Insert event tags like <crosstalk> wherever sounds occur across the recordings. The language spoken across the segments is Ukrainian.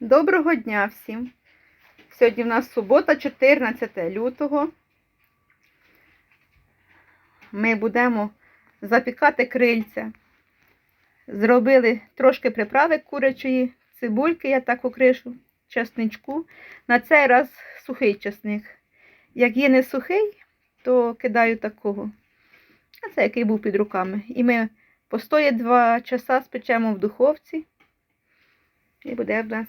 Доброго дня всім! Сьогодні в нас субота, 14 лютого. Ми будемо запікати крильця. Зробили трошки приправи курячої, цибульки, я так окришу, чесничку. На цей раз сухий чесник. Як є не сухий, то кидаю такого. А це який був під руками. І ми постоє 2 часа спечемо в духовці. І буде в нас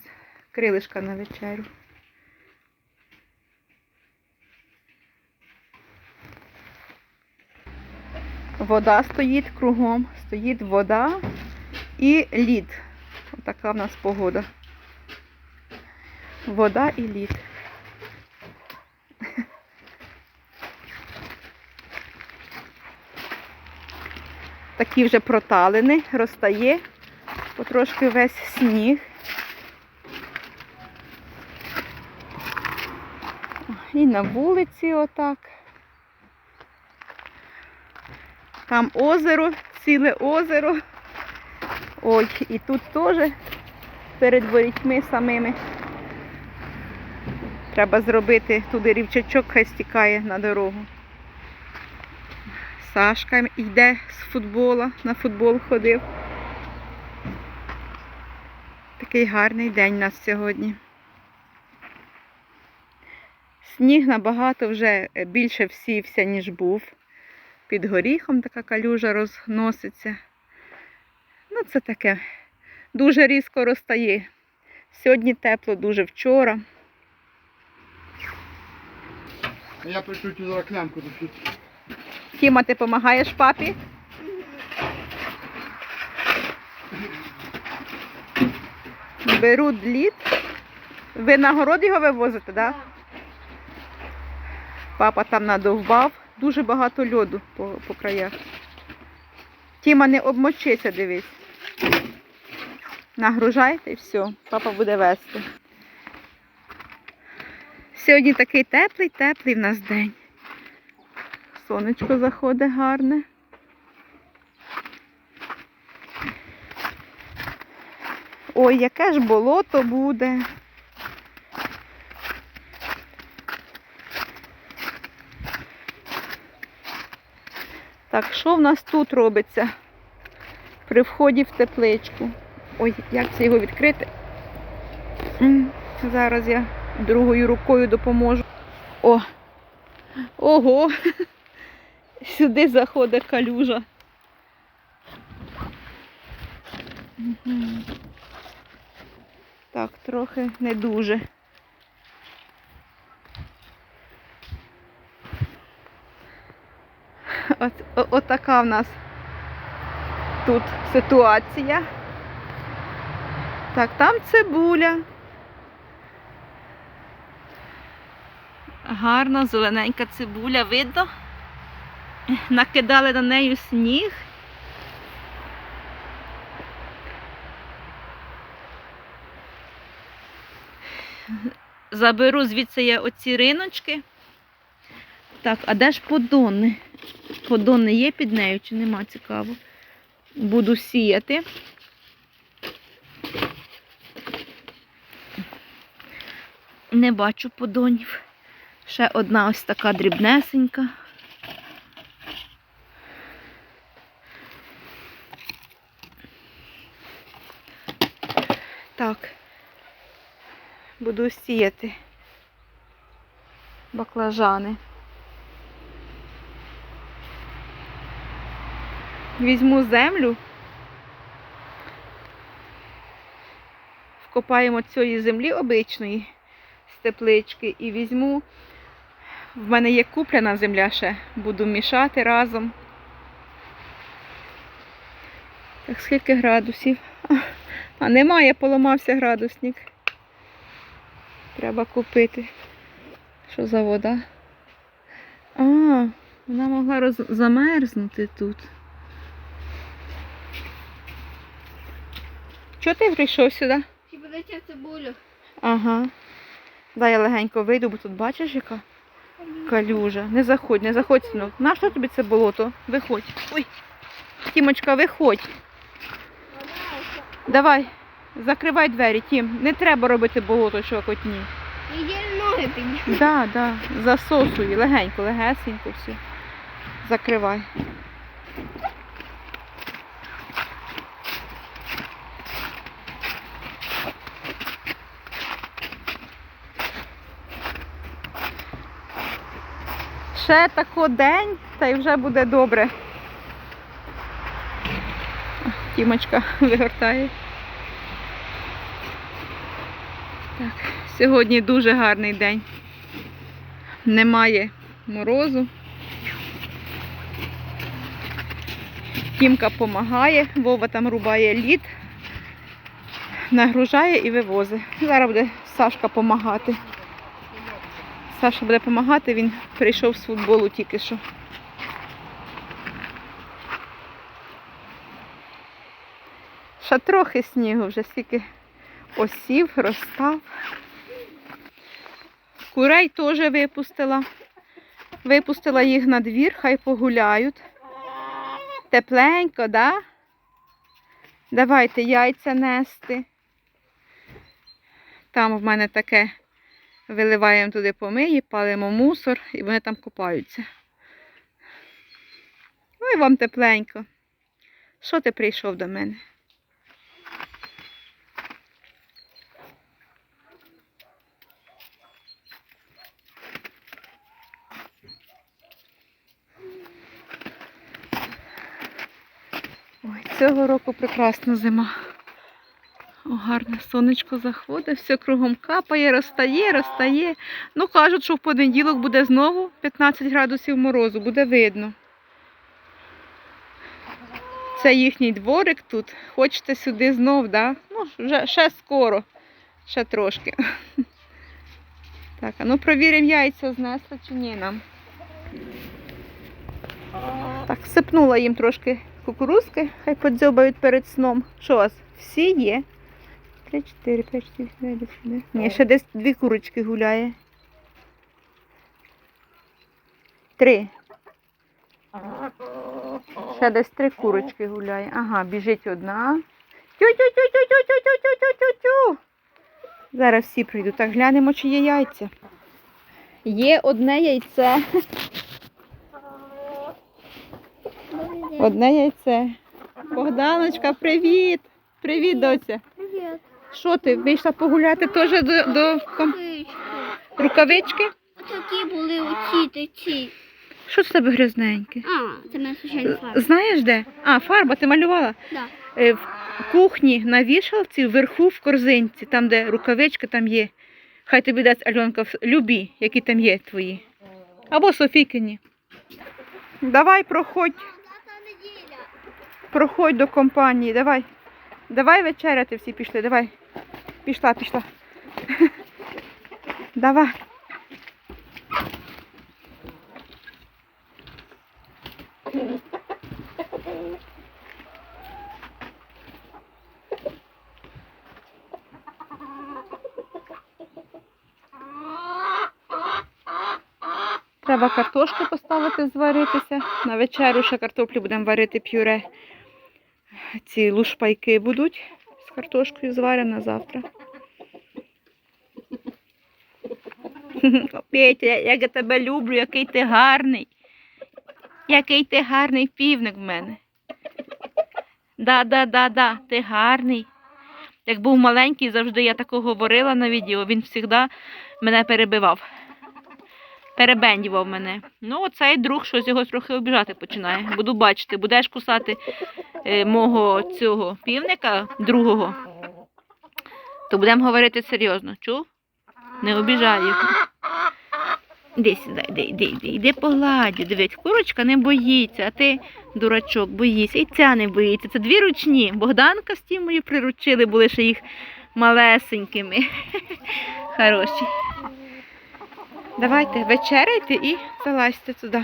крилишка на вечерю. Вода стоїть кругом, стоїть вода і лід. Така в нас погода. Вода і лід. Такі вже проталини, розтає потрошки весь сніг. І на вулиці отак. Там озеро, ціле озеро. Ой, і тут теж перед ворітьми самими. Треба зробити туди рівчачок, хай стікає на дорогу. Сашка йде з футбола, на футбол ходив. Такий гарний день у нас сьогодні. Сніг набагато вже е, більше всівся, ніж був. Під горіхом така калюжа розноситься. Ну, це таке дуже різко розтає. Сьогодні тепло, дуже вчора. Я цю зараз клямку тут. Тіма, ти допомагаєш папі? Беру дліт. Ви на город його вивозите, так? Да? Папа там надовбав. Дуже багато льоду по, по краях. Тіма, не обмочися, дивись. Нагружайте і все, папа буде вести. Сьогодні такий теплий, теплий в нас день. Сонечко заходить гарне. Ой, яке ж болото буде. Так, що в нас тут робиться при вході в тепличку? Ой, як це його відкрити? Зараз я другою рукою допоможу. О! Ого! <laughs> Сюди заходить калюжа. Так, трохи не дуже. От, о- отака в нас тут ситуація. Так, там цибуля. Гарна зелененька цибуля, видно? Накидали на неї сніг. Заберу звідси я оці риночки. Так, а де ж подони? Подони є під нею чи нема цікаво? Буду сіяти. Не бачу подонів. Ще одна ось така дрібнесенька. Так. Буду сіяти баклажани. Візьму землю. Вкопаємо цієї землі обичної з теплички і візьму. В мене є купляна земля ще. Буду мішати разом. Так, скільки градусів? А немає, поламався градусник. Треба купити. Що за вода? А, вона могла роз... замерзнути тут. Чого ти прийшов сюди? Подайте цибулю? Ага. Дай я легенько вийду, бо тут бачиш, яка калюжа. Не заходь, не заходь, синок. Нащо тобі це болото? Виходь. Ой. Тімочка, виходь. Давай, Закривай двері, Тім. Не треба робити болото шокотні. Іди ноги підняти. Да, да. Засосуй, легенько, легесенько все. Закривай. Ще тако день, та й вже буде добре. Тімочка <laughs> вигортає. Так, сьогодні дуже гарний день. Немає морозу. Тімка допомагає, Вова там рубає лід, нагружає і вивозить. Зараз буде Сашка допомагати. Саша буде допомагати, він прийшов з футболу тільки що. Ще трохи снігу, вже стільки осів, розстав. Курей теж випустила. Випустила їх на двір, хай погуляють. Тепленько, да? Давайте яйця нести. Там в мене таке виливаємо туди помиї, палимо мусор і вони там купаються. Ой, вам тепленько. Що ти прийшов до мене? Ой, цього року прекрасна зима. Гарне сонечко заходить, все кругом капає, розтає, розтає. Ну, кажуть, що в понеділок буде знову 15 градусів морозу, буде видно. Це їхній дворик тут. Хочете сюди знов, да? Ну, вже ще скоро, ще трошки. <laughs> Так, а ну провіримо, яйця знесли чи ні нам. Так, сипнула їм трошки кукурузки, хай подзьобають перед сном. Що у вас? Всі є? Три, чотири, п'ять, шість, сім, дев'ять, десять. Ні, ще десь дві курочки гуляє. Три. Ще десь три курочки гуляє. Ага, біжить одна. Тю-тю-тю-тю-тю-тю-тю-тю-тю. Зараз всі прийдуть. Так, глянемо, чи є яйця. Є одне яйце. Одне яйце. Богданочка, привіт! Привіт, доця. Привіт. Що ти? Вийшла погуляти теж до, до рукавички? Отакі були оці такі. Що з тебе грязненьке? А, це мене звичайно фарба. Знаєш де? А, фарба, ти малювала? Да. Е, В кухні на вішалці вверху в корзинці, там де рукавички там є. Хай тобі дасть Альонка любі, які там є твої. Або Софікині. Давай, проходь, проходь до компанії, давай. Давай вечеряти всі пішли, давай. Пішла, пішла. <laughs> Давай. Треба картошку поставити зваритися. На вечерю ще картоплю будемо варити пюре. Ці лушпайки будуть з картошкою зварена завтра. <laughs> Петя, як я тебе люблю, який ти гарний. Який ти гарний півник в мене. Да, да, да, да, ти гарний. Як був маленький, завжди я тако говорила на відео, він завжди мене перебивав. Перебендював мене. Ну, оцей друг щось його трохи обіжати починає. Буду бачити, будеш кусати е, мого цього півника, другого, то будемо говорити серйозно. Чув? Не обіжай його. Іди сюди, іди, іди, іди погладю. Дивись, курочка не боїться, а ти, дурачок, боїшся. І ця не боїться. Це дві ручні. Богданка з Тімою приручили, були ще їх малесенькими. <laughs> Хороші. Давайте вечеряйте і залазьте туди.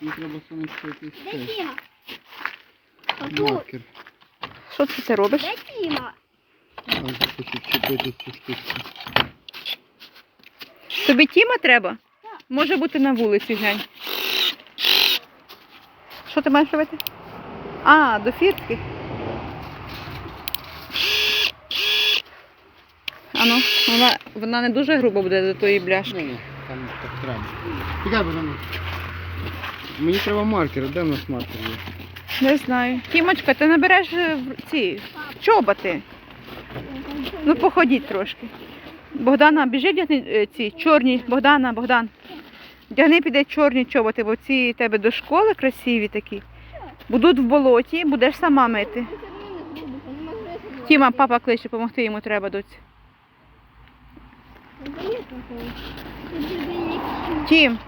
Треба сонечко якийсь Де Тіма? Отут. маркер. Що ти це робиш? Де Тіма? А хочу чіпити цю штучку. Тобі Тіма треба? Може бути на вулиці, глянь. Що ти маєш робити? А, до фіртки. А ну, вона, вона не дуже грубо буде до тої бляшки. Ні, там так треба. Тікай, там. Мені треба маркер, де в нас маркер є? Не знаю. Тімочка, ти набереш е, ці чоботи. Ну, походіть трошки. Богдана, біжи вдягни е, ці чорні. Богдана, Богдан. Вдягни піде чорні чоботи, бо ці тебе до школи красиві такі. Будуть в болоті, будеш сама мити. Тіма, папа кличе, допомогти йому треба доці. Тім,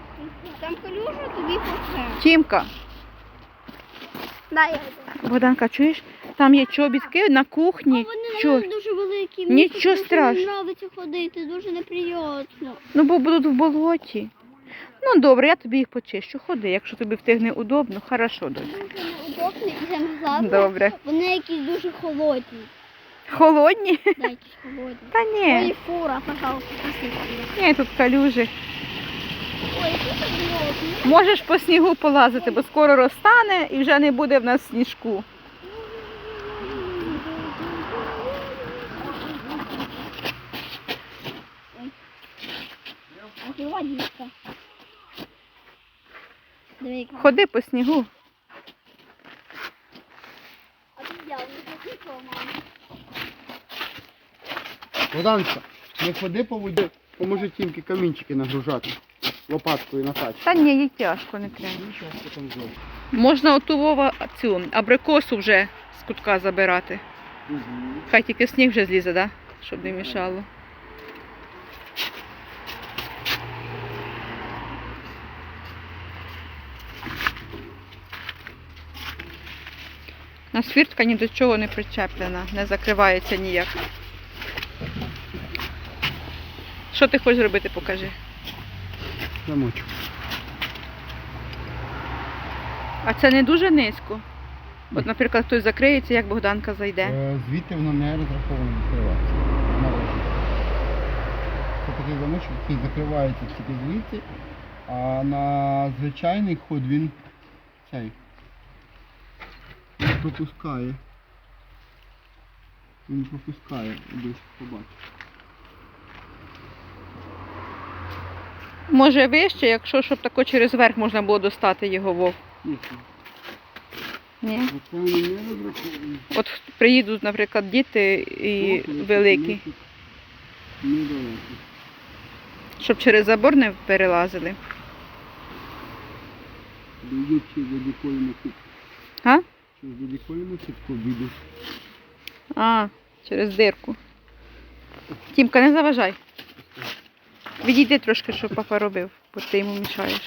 Там калюжа, тобі поше. Тімка, Дай я Богданка, чуєш? Там є чобітки на кухні. Вони Чор... дуже великі. Нічого Мені страшного. подобається ходити, дуже неприємно. Ну, бо будуть в болоті. Ну, добре, я тобі їх почищу. Ходи, якщо тобі в тих не удобно, хорошо, доці. Дуже неудобно і головне, Добре. вони якісь дуже холодні. Холодні? Да, якісь холодні. Та ні. Ой, фура, пожалуйста, фура. Ні, тут калюжі. Ой, що так? Можеш по снігу полазити, бо скоро розтане і вже не буде в нас сніжку. Ходи по снігу. А ти взяв, не закріпила, мама. Богданка, не ходи по воді, поможи тімки камінчики нагружати. Лопаткою на тач. Та ні, їй тяжко не треба. Там. Можна оту Вова цю абрикосу вже з кутка забирати. Мгм. Хай тільки сніг вже злізе, да? щоб не мішало. На свіртка ні до чого не причеплена, не закривається ніяк. Що ти хочеш зробити, покажи. Замочу. А це не дуже низько. От, наприклад, хтось закриється, як Богданка зайде. Е, Звідти воно не розраховано відкривається. Це такий замочок, який закривається тільки звідси, а на звичайний ход він цей пропускає. Він пропускає, десь побачиш. Може вище, якщо щоб тако через верх можна було достати його вов. Ні. От приїдуть, наприклад, діти і великі, щоб через забор не перелазили. Сітку. А? А, через дирку. Тімка, не заважай. Відійди трошки, щоб папа робив, бо ти йому мішаєш.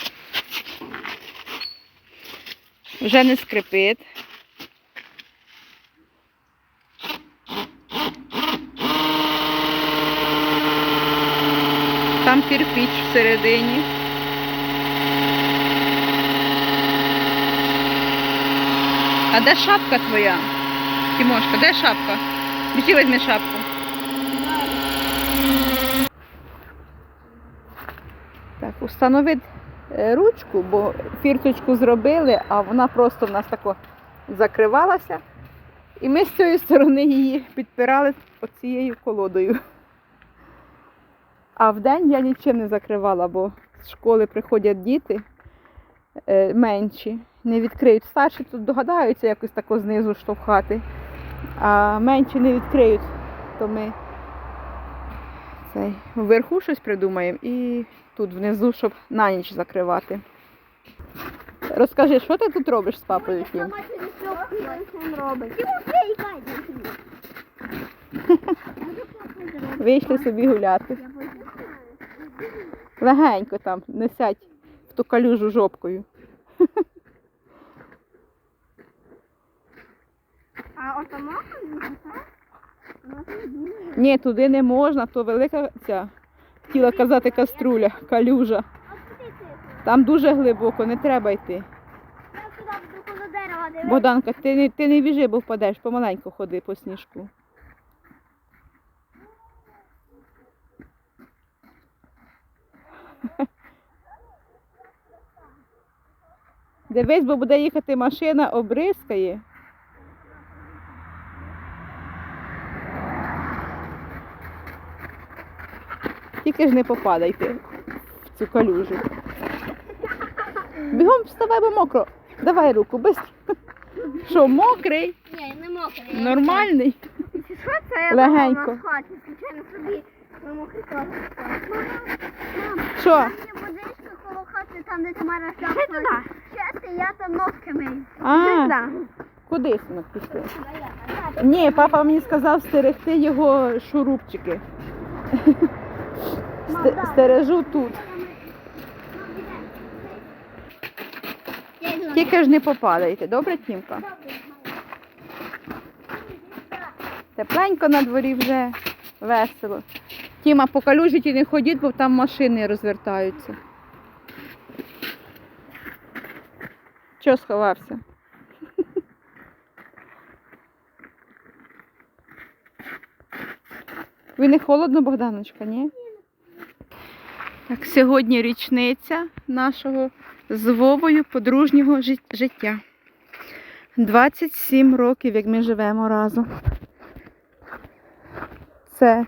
Вже не скрипить. Там кирпіч всередині. А де шапка твоя? Тимошка, де шапка? Біжи візьми шапку. Так, установи е, ручку, бо фірточку зробили, а вона просто в нас тако закривалася. І ми з цієї сторони її підпирали оцією колодою. А вдень я нічим не закривала, бо з школи приходять діти е, менші, не відкриють. Старші тут догадаються якось тако знизу штовхати, а менші не відкриють, то ми цей, вверху щось придумаємо і тут внизу, щоб на ніч закривати. Розкажи, що ти тут робиш з папою Катя. <laughs> Вийшли собі гуляти. Легенько там, не сядь в ту калюжу жопкою. А от мама Ні, туди не можна, то велика ця, хотіла казати каструля, калюжа. Там дуже глибоко, не треба йти. Богданка, ти не, ти не біжи, бо впадеш, помаленьку ходи по сніжку. Дивись, бо буде їхати машина, обрискає. Тільки ж не попадайте в цю калюжу. Бігом вставай, бо мокро. Давай руку, швидко. Що, мокрий? Ні, не мокрий. Нормальний? Що це я Легенько. в хаті, звичайно собі на мокрий клас. Мам, Що? коло хати, там де Тамара шляпала. Чесно, я там ногти мию. А, кудись ми пішли? Ні, папа мені сказав стерегти його шурупчики. Сте- Стережу тут. Тільки ж не попадайте, добре, Тімка? Тепленько на дворі вже весело. Тіма, по калюжі не ходіть, бо там машини розвертаються. Чого сховався? <laughs> Ви не холодно, Богданочка, ні? Так, сьогодні річниця нашого з Вовою подружнього життя. 27 років, як ми живемо разом. Це.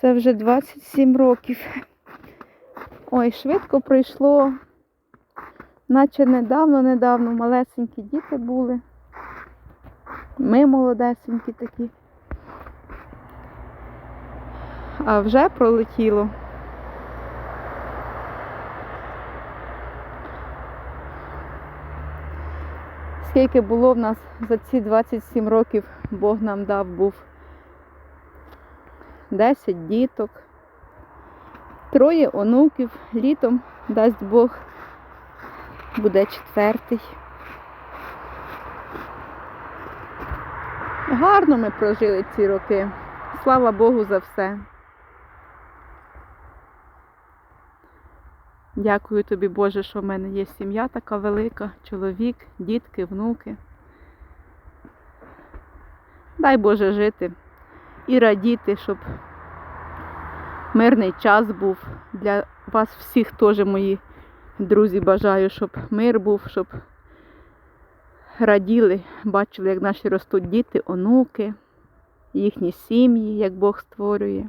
Це вже 27 років. Ой, швидко пройшло. Наче недавно, недавно малесенькі діти були. Ми молодесенькі такі. А вже пролетіло. Скільки було в нас за ці 27 років, Бог нам дав був 10 діток, троє онуків, літом дасть Бог, буде четвертий. Гарно ми прожили ці роки. Слава Богу за все. Дякую тобі, Боже, що в мене є сім'я така велика, чоловік, дітки, внуки. Дай Боже жити і радіти, щоб мирний час був. Для вас всіх теж, мої друзі, бажаю, щоб мир був, щоб раділи, бачили, як наші ростуть діти, онуки, їхні сім'ї, як Бог створює.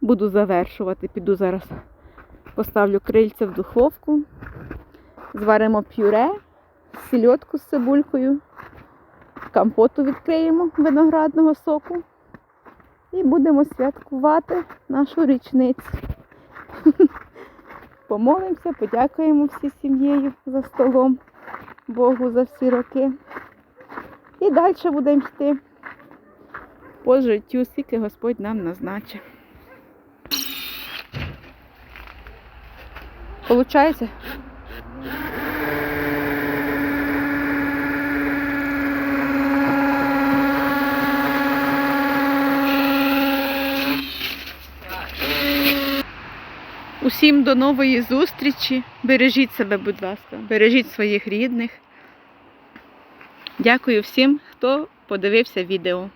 Буду завершувати, піду зараз поставлю крильця в духовку, зваримо пюре, сільотку з цибулькою, компоту відкриємо виноградного соку і будемо святкувати нашу річницю. <laughs> Помолимося, подякуємо всі сім'єю за столом, Богу за всі роки. І далі будемо йти по життю, скільки Господь нам назначив. Получається? Усім до нової зустрічі. Бережіть себе, будь ласка, бережіть своїх рідних. Дякую всім, хто подивився відео.